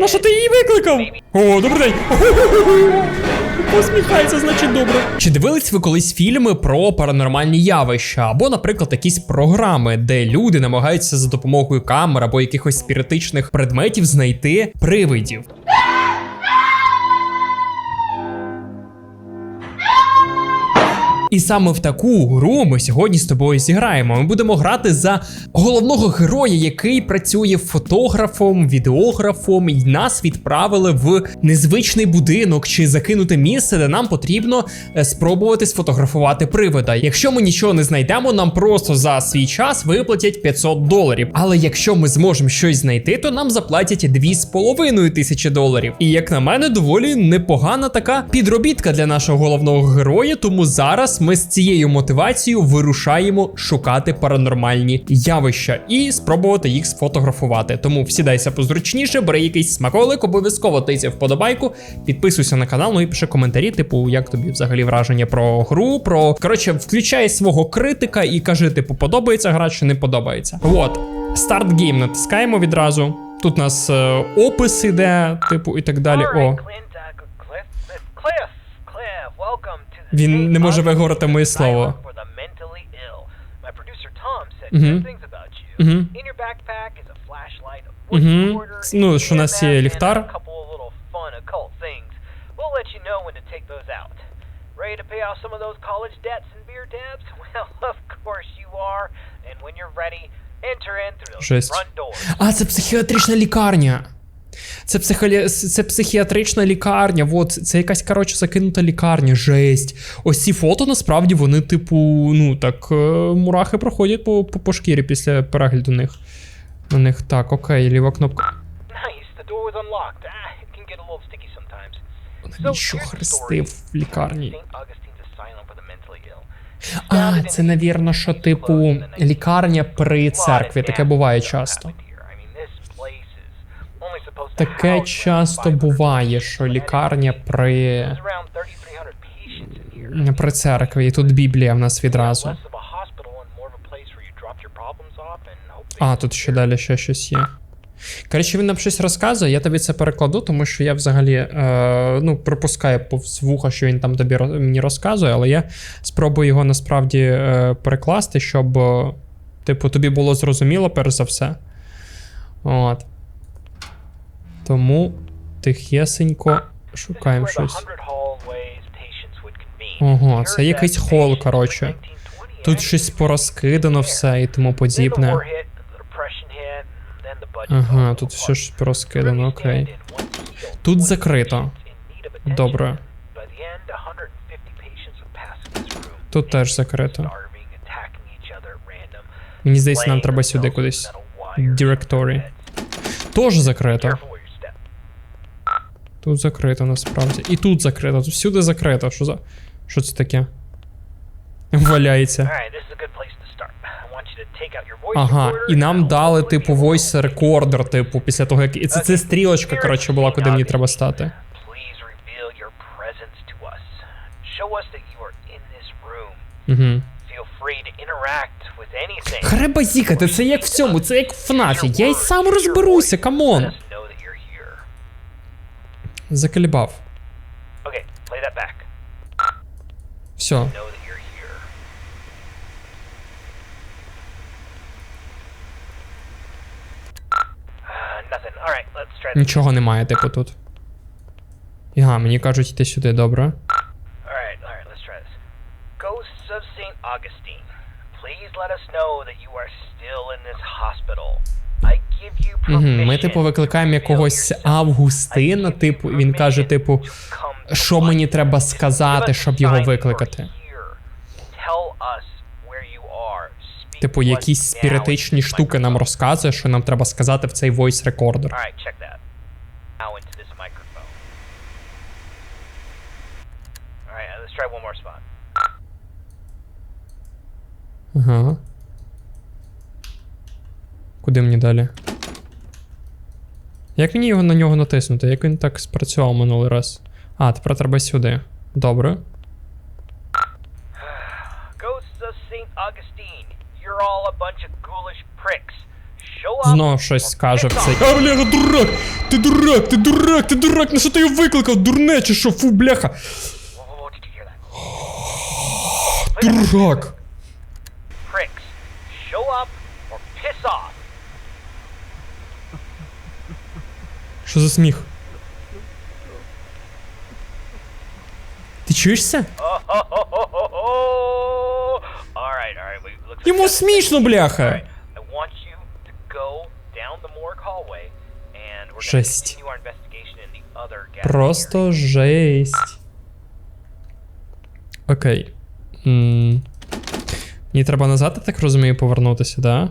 На що ти її викликав? О, добрий день. Посміхається, значить добре. Чи дивились ви колись фільми про паранормальні явища, або, наприклад, якісь програми, де люди намагаються за допомогою камер або якихось спіритичних предметів знайти привидів? І саме в таку гру ми сьогодні з тобою зіграємо. Ми будемо грати за головного героя, який працює фотографом, відеографом, і нас відправили в незвичний будинок чи закинуте місце, де нам потрібно е, спробувати сфотографувати привида. Якщо ми нічого не знайдемо, нам просто за свій час виплатять 500 доларів. Але якщо ми зможемо щось знайти, то нам заплатять 2,5 тисячі доларів. І як на мене, доволі непогана така підробітка для нашого головного героя. Тому зараз ми з цією мотивацією вирушаємо шукати паранормальні явища і спробувати їх сфотографувати. Тому всідайся позручніше, бери якийсь смаколик, обов'язково тиця вподобайку, підписуйся на канал, ну і пиши коментарі, типу, як тобі взагалі враження про гру. Про коротше, включай свого критика і кажи, типу, подобається гра чи не подобається. От, старт гейм натискаємо відразу. Тут у нас е, опис іде, типу, і так далі. О. Cliff, Cliff, welcome Він не може виговорити моє слово. the voice Мгм. recorder, Ну, що у нас є ліхтар. Ready to pay off some of those college debts and beer tabs? Well, of course you are. And when you're ready, enter in through Жесть. front doors. А, це психіатрична лікарня. Це, психолі... це психіатрична лікарня. От, це якась, коротше, закинута лікарня. Жесть. Ось ці фото насправді вони, типу, ну так, е, мурахи проходять по, по, по шкірі після перегляду них. На них так, окей, ліва кнопка. Ah, sometimes. Навіщо хрестив в лікарні? А, це, навірно, що, типу, лікарня при церкві. Таке буває часто. Таке часто буває, що лікарня при. При церкві, і тут Біблія в нас відразу. А, тут ще далі ще щось є. Коротше, він нам щось розказує, я тобі це перекладу, тому що я взагалі е, ну, пропускаю повз вуха, що він там тобі мені розказує, але я спробую його насправді е, перекласти, щоб, е, типу, тобі було зрозуміло, перш за все. От. Тому тихесенько шукаємо щось. Ого, це якийсь хол, коротше. Тут щось порозкидано все і тому подібне. Ага, тут все ж порозкидано, окей. Тут закрито. Добре. Тут теж закрито. Мені здається, нам треба сюди кудись. Directory. Теж закрито. Тут закрито насправді. І тут закрито, тут всюди закрито. Що за. Що це таке? Валяється. Ага, і нам дали, типу, voice recorder, типу, після того, як. І це, це стрілочка, коротше, була, куди мені треба стати. Угу. Feel free to interact with anything. Хреба зікати, це як в цьому, це як в ФНАФі. Я й сам розберуся, камон. Заколібав. Okay, play that back. Все. Uh. Нічого немає, типу, тут. Ага, мені кажуть, йти сюди, добре. Please let us know that you are still in this hospital. Угу, ми, типу, викликаємо якогось Августина, типу, він каже, типу, що мені треба сказати, щоб його викликати. Типу, якісь спіритичні штуки нам розказує, що нам треба сказати в цей voice recorder. Alright, Куди мені далі? Як мені його на нього натиснути? Як він так спрацював минулий раз? А, тепер треба сюди. Добре. Знову щось or каже piss в цей. А, бляха, дурак! Ти дурак, ти дурак, ти дурак, на що ти його викликав? Дурне чи що? Фу, бляха. Whoa, Що за сміх? Ти чуєшся? Oh, Йому смішно, бляха. Жесть. Просто жесть. Окей. Мені треба назад, я так розумію, повернутися, да?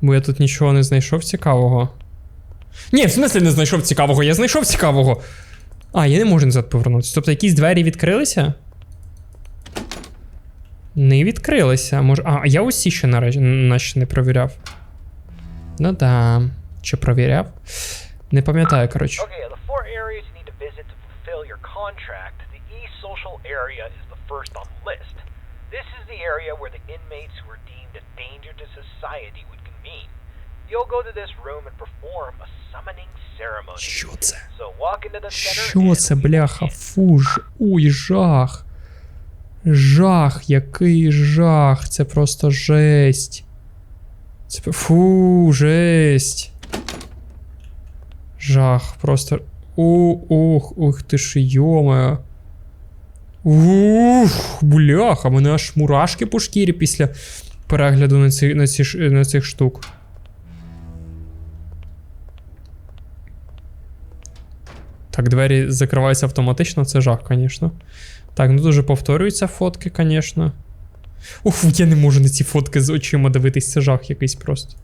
Бо я тут нічого не знайшов цікавого. Ні, в смислі не знайшов цікавого, я знайшов цікавого. А, я не можу назад повернутися. Тобто якісь двері відкрилися? Не відкрилися. Може. А, я усі ще наче не провіряв. Ну да. Чи провіряв? Не пам'ятаю, коротше. This is the area where the inmates who are deemed a danger to society would convene. Що це? So walk into the center. Що це, бляха? begin. Фу ж. Ой, жах. Жах, який жах. Це просто жесть. Це фу, жесть. Жах, просто. У, ух, ух ти ж йоме. Ух, бляха, мене аж мурашки по шкірі після перегляду на, ці, на, ці, на цих штук. Так, двері закриваються автоматично, це жах, звісно. Так, ну дуже повторюються фотки, звісно. Ух, я не можу на ці фотки з очима дивитись, це жах якийсь просто.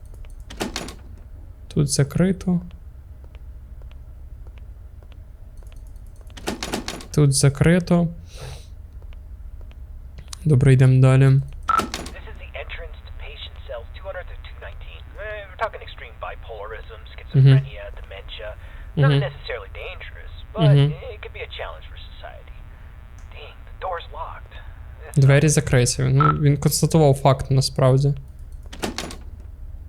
Тут закрито. Тут закрито. Добре, йдемо далі. This is the entrance to patient cells 200 to 219. Eh, we're talking extreme bipolarism, schizophrenia, dementia. Nothing Mhm. necessarily dangerous, but Mhm. it could be a challenge for society. Dang, the door's locked. This Двері закриті. Ну, він констатував факт насправді.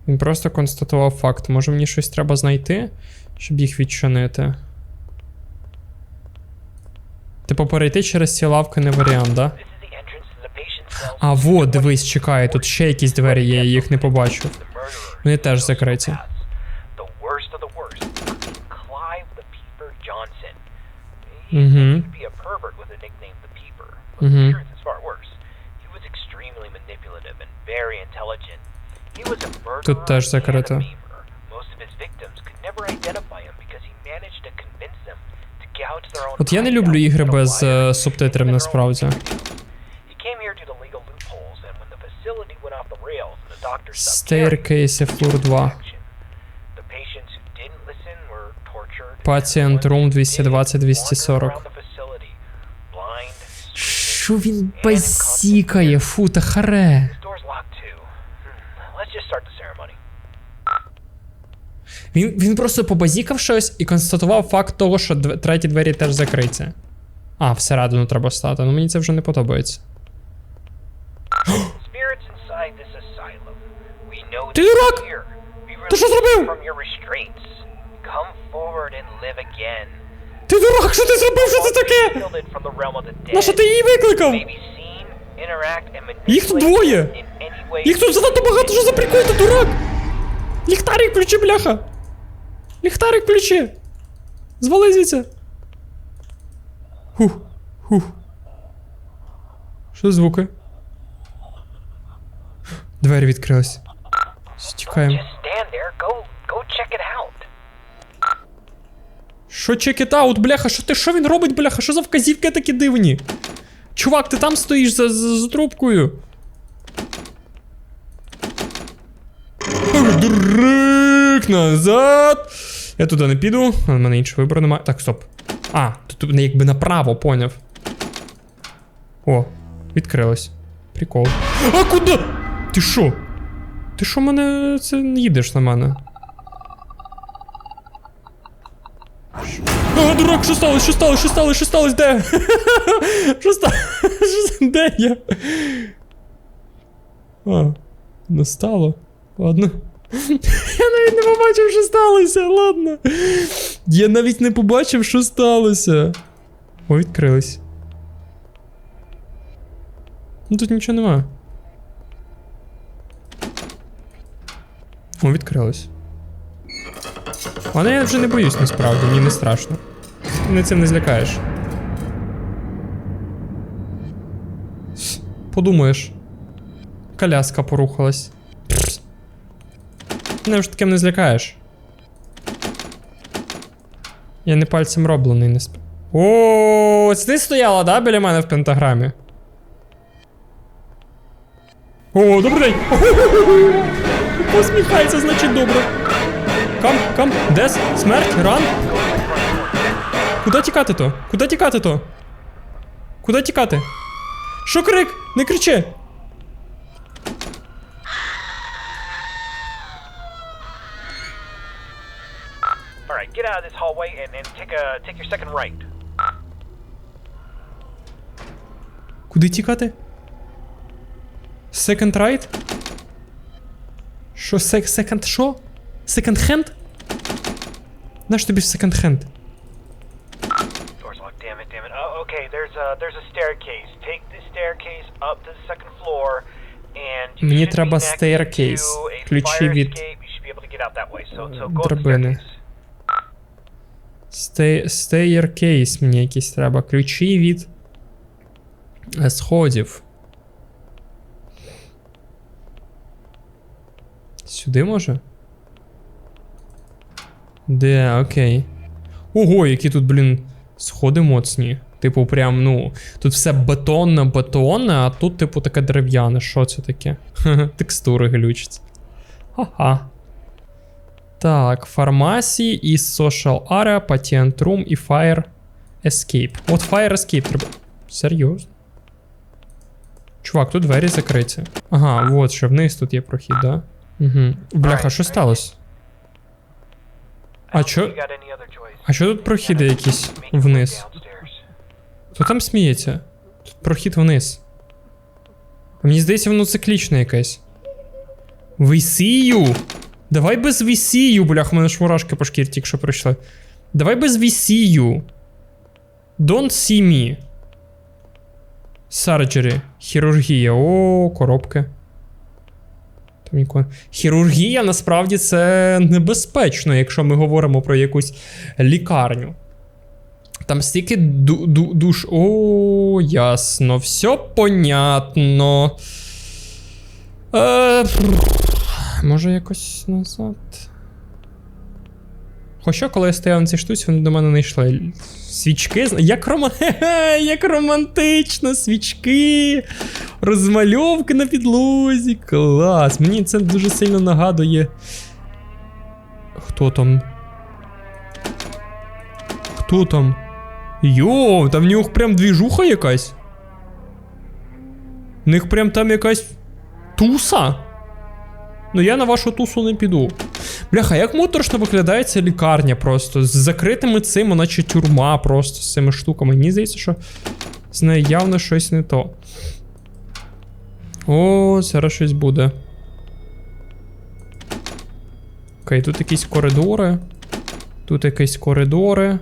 Він просто констатував факт. Може мені щось треба знайти, щоб їх відчинити. Типу, перейти через ці лавки не варіант, да? А, во, дивись, чекай, тут ще якісь двері є, я їх не побачив. Вони теж закриті. The worst Тут теж закрито. От я не люблю ігри без е, субтитрів насправді. Staircase Floor 2. Patient Room 220-240. Що він базікає? Фу, та харе. Він, він просто побазікав щось і констатував факт того, що дв- треті двері теж закриті. А, всередину треба стати. Ну мені це вже не подобається. Ти дурак? Ти що зробив? Ти дурак, що ти зробив? Що це таке? На що ти її викликав? Їх тут двоє. Їх тут занадто багато, що за прикол, ти дурак! Ліхтарик включи, бляха! Ліхтарик включи! Звали звідси! Хух, хух. Що звуки? Двері відкрились. Стікаємо. Що out, бляха? Що ти що він робить, бляха? Що за вказівки такі дивні? Чувак, ти там стоїш за, за, за трубкою. Дурак, назад. Я туди не піду, в мене іншого вибору немає. Так, стоп. А, тут не якби направо, поняв. О, відкрилось. Прикол. А куди? Ти що? Ти що мене це не їдеш на мене? А, дурак, що сталося? Що сталося? Що сталося? Що сталося? Де? Що сталося? Де я? А, не стало. Ладно. Я навіть не побачив, що сталося, ладно. Я навіть не побачив, що сталося. О, відкрились. Ну тут нічого нема. О, відкрилось. Ладно, я вже не боюсь насправді, мені не страшно. Мене цим не злякаєш. Подумаєш. Коляска порухалась. Мене вже таким не злякаєш. Я не пальцем роблений, не сп... О, це ти стояла, да, біля мене в пентаграмі? О, добрий день! Посміхається, значить добре. Кам, кам, дес, смерть, ран. Куди тікати то? Куди тікати то? Куди тікати? Що крик? Не кричи! Alright, get out of this hallway and, and take a take your second right. Куди тікати? Second right? Що, сек, second що? Second hand? Наш тобі second hand? Door's locked. Damn it, damn it. Oh, okay. There's a there's a staircase. Take the staircase up to the second floor, and you Мені should be треба staircase. Ключі від- Драбини. staircase. Stay, staircase мені якісь треба. Ключі від е, сходів. Сюди може? Де, окей. Ого, які тут, блін, сходи моцні. Типу, прям, ну, тут все бетонне, бетонне, а тут, типу, таке дерев'яне. Що це таке? Текстури глючать. Ха-ха. Так, фармасії і social area, patient room і fire escape. От fire escape треба. Серйозно? Чувак, тут двері закриті. Ага, от що, вниз тут є прохід, да? Угу. Бляха, що сталося? А чо-. А що тут прохіди якісь вниз? Хто там сміється? Тут прохід вниз. Мені здається, воно циклічне якесь. Вісію! Давай без вісію, блях, у мене ж мурашки по шкірі тільки що прийшли. Давай без вісію. Don't see me. Surgery. Хірургія. О, коробки. Хірургія насправді це небезпечно, якщо ми говоримо про якусь лікарню. Там стільки ду- ду- душ. О, ясно, все понятно. Е, може якось назад. Хоча, коли я стояв на цій штуці, вони до мене не йшли. Свічки. Як, рома... Як романтично, свічки, розмальовки на підлозі. Клас. Мені це дуже сильно нагадує. Хто там? Хто там? Йоу, там в нього прям двіжуха якась. В них прям там якась туса. Ну я на вашу тусу не піду. Бляха, як моторошно виглядає ця лікарня просто. З закритими цими, наче тюрма просто з цими штуками. Мені здається, що з нею явно щось не то. О, зараз щось буде. Окей, тут якісь коридори. Тут якісь коридори.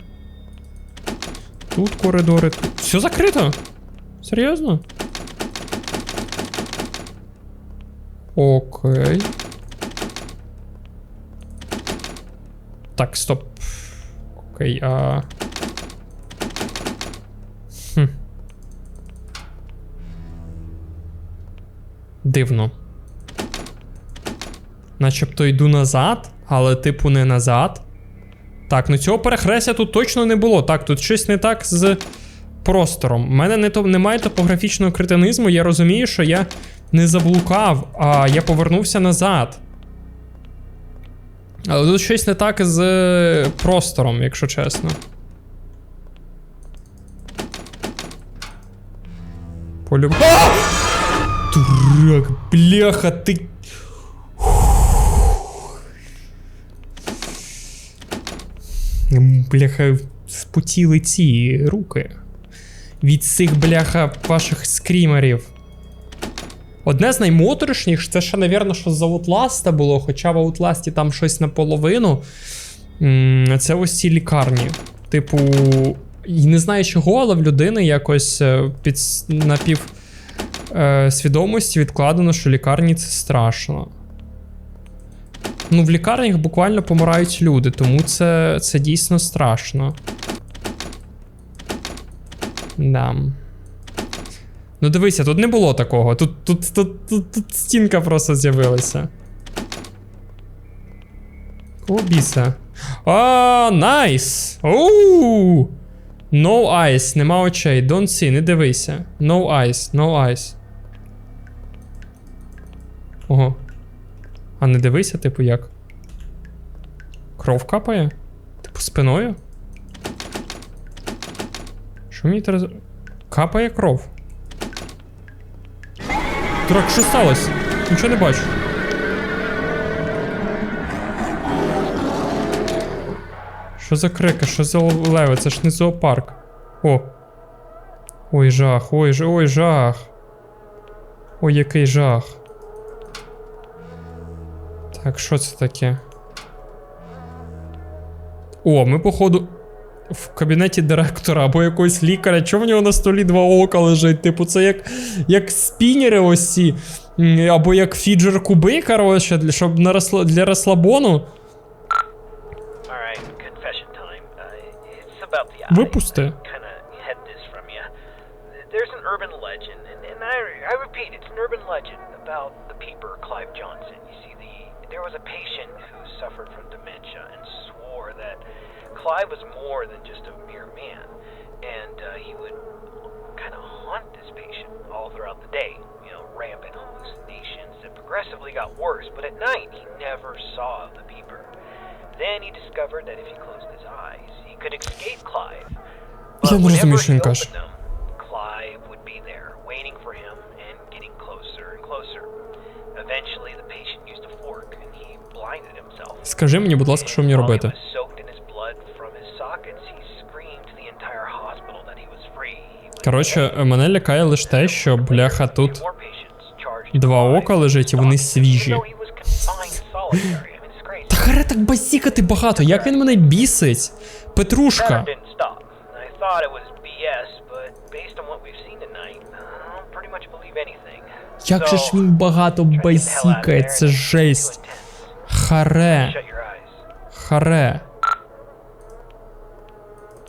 Тут коридори. Тут... Все закрито? Серйозно? Окей. Так, стоп. Окей, а. Хм. Дивно. Начебто йду назад, але типу не назад. Так, ну цього перехрестя тут точно не було. Так, тут щось не так з простором. У мене не то, немає топографічного кретинизму, я розумію, що я не заблукав, а я повернувся назад. Але тут щось не так з е, простором, якщо чесно. Полюб... А! Дурак, бляха, ти. Бляха, спотіли ці руки. Від цих бляха ваших скрімерів. Одне з наймоторошніших, це ще, напевно, що з Outlast було, хоча в Outlast там щось наполовину. Це ось ці лікарні. Типу, і не знаю чого, але в людини якось е, під напів е, свідомості відкладено, що лікарні це страшно. Ну, в лікарнях буквально помирають люди, тому це, це дійсно страшно. Да. Ну дивися, тут не було такого. Тут, тут, тут, тут, тут стінка просто з'явилася. Кого біса? А, найс! Оу! No eyes, нема очей. Don't see, не дивися. No eyes, no eyes. Ого. А не дивися, типу, як? Кров капає? Типу, спиною? Що мені треба. Капає кров. Дурак, що сталося? Нічого не бачу. Що за крики? Що за леви? Це ж не зоопарк. О. Ой, жах, ой, ж- ой, жах. Ой, який жах. Так, що це таке? О, ми, походу, в кабінеті директора або якогось лікаря. Чого в нього на столі два ока лежить? Типу, це як, як спінери ось ці. Або як фіджер куби, коротше, для, щоб на розсла- для розслабону. Uh. Випусти. Kinda had this from you. There's an urban legend, and, and I, I repeat, it's an urban legend about the peeper Clive Johnson. You see, the there was a patient who suffered from Clive was more than just a mere man, and uh, he would kind of haunt this patient all throughout the day. You know, rampant hallucinations that progressively got worse, but at night he never saw the peeper. Then he discovered that if he closed his eyes, he could escape Clive. But Я не розумію, whenever що він he каже. opened them, Clive would be there, waiting for him and getting closer and closer. Eventually, the patient used a fork and he blinded himself. Скажи мені, будь ласка, що мені While he робити? Коротше, мене лякає лише те, що бляха тут два ока лежить, і вони свіжі. Та харе так базікати багато, як він мене бісить? Петрушка. Як же ж він багато there. це жесть. Харе. Харе.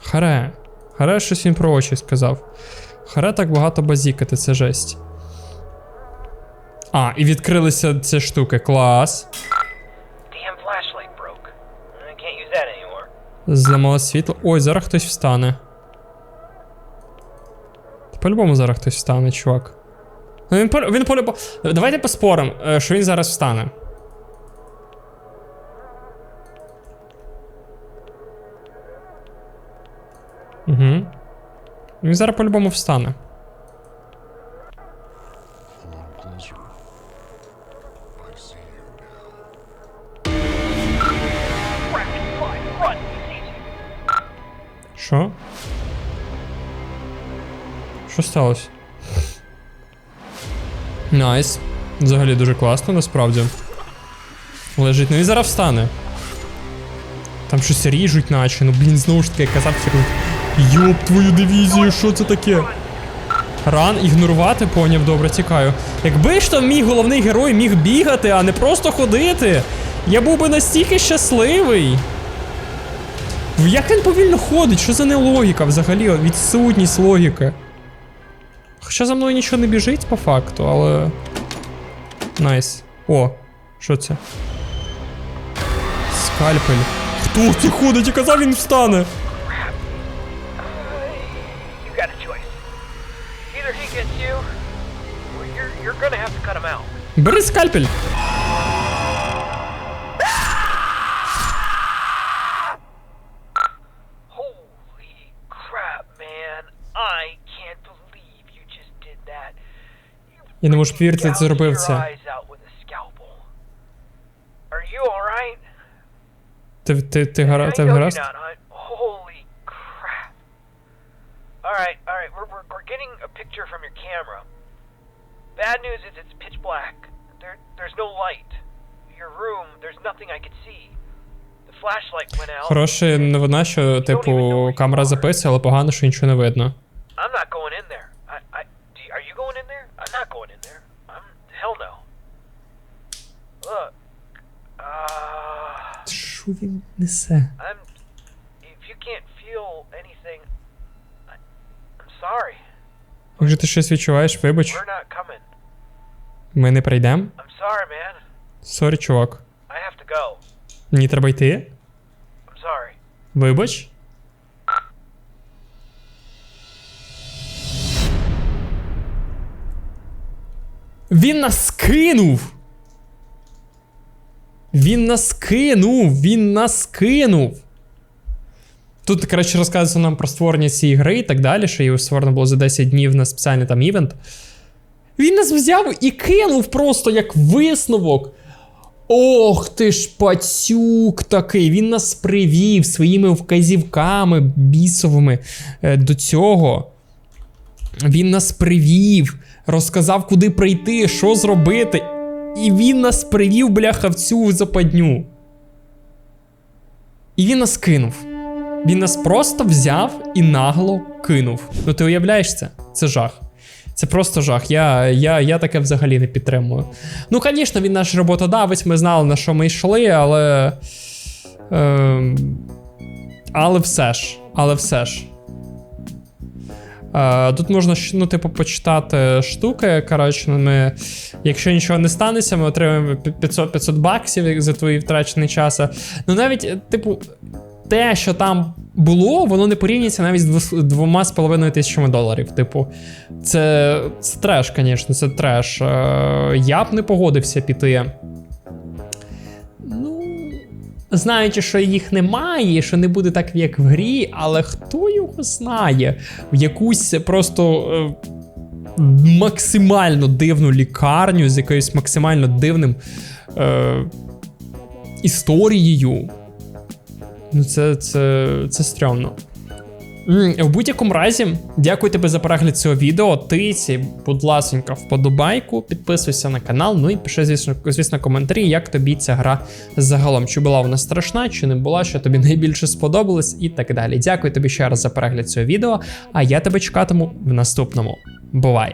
Харе. Харе щось він про очі сказав. Харе так багато базікати, це жесть. А, і відкрилися ці штуки. Клас. Зламало світло. Ой, зараз хтось встане. По-любому зараз хтось встане, чувак. Ну він по він по Давайте поспоримо, е, що він зараз встане. Угу. Він зараз по-любому встане. Що? Що сталося? Найс. Взагалі дуже класно, насправді. Лежить, ну і зараз встане. Там щось ріжуть, наче. Ну блін, знову ж таки, казав херню. Йоп твою дивізію, що це таке? Ран ігнорувати, поняв, добре, тікаю. Якби ж то мій головний герой міг бігати, а не просто ходити, я був би настільки щасливий. Як він повільно ходить? Що за нелогіка взагалі? Відсутність логіки. Хоча за мною нічого не біжить по факту, але. Найс. О, що це? Скальпель. Хто це ходить? Я казав, він встане. That. You Я не можу повірити, ти зробив це. Ти, ти, ти, гара, ти гаразд? Alright, alright, we're, we're, we're getting a picture from your camera. Bad news is it's pitch black. There, there's no light. Your room, there's nothing I could see. The flashlight went out. Хороша новина, що, типу, камера записує, але погано, що нічого не видно. I'm not going in there. I, I, do are you going in there? I'm not going in there. I'm, hell no. Look, uh, Що він несе? I'm, if you can't feel anything, I, I'm sorry. Може, ти щось відчуваєш, вибач, We're not coming. Ми не прийдемо? Сорі, чувак. Мені треба йти? I'm sorry. Вибач. Він нас кинув. Він нас кинув. Він нас кинув. Тут, коротше, розказується нам про створення цієї гри і так далі, що її створено було за 10 днів на спеціальний там івент. Він нас взяв і кинув просто як висновок. Ох ти ж пацюк такий, він нас привів своїми вказівками бісовими е, до цього. Він нас привів, розказав, куди прийти, що зробити. І він нас привів, бляха, в цю западню. І він нас кинув. Він нас просто взяв і нагло кинув. Ну ти уявляєш це? Це жах. Це просто жах. Я, я, я таке взагалі не підтримую. Ну, звісно, він наш роботодавець, ми знали, на що ми йшли, але. Е, але все ж. Але все ж. Е, тут можна ну, типу, почитати штуки. Коротше, ми, якщо нічого не станеться, ми отримаємо 500, 500 баксів за твій втрачений час. Ну, навіть, типу, те, що там було, воно не порівнюється навіть з двома з половиною тисячами доларів. Типу, це, це треш, звісно, це треш. Е, я б не погодився піти. Ну, знаючи, що їх немає, що не буде так, як в грі, але хто його знає, в якусь просто. Е, Максимально дивну лікарню з якоюсь максимально дивним е, історією. Ну, це, це, це стрьомно. В будь-якому разі, дякую тобі за перегляд цього відео. Тиці, будь ласенька, вподобайку, підписуйся на канал, ну і пиши, звісно, звісно, коментарі, як тобі ця гра загалом. Чи була вона страшна, чи не була, що тобі найбільше сподобалось, і так далі. Дякую тобі ще раз за перегляд цього відео. А я тебе чекатиму в наступному. Бувай!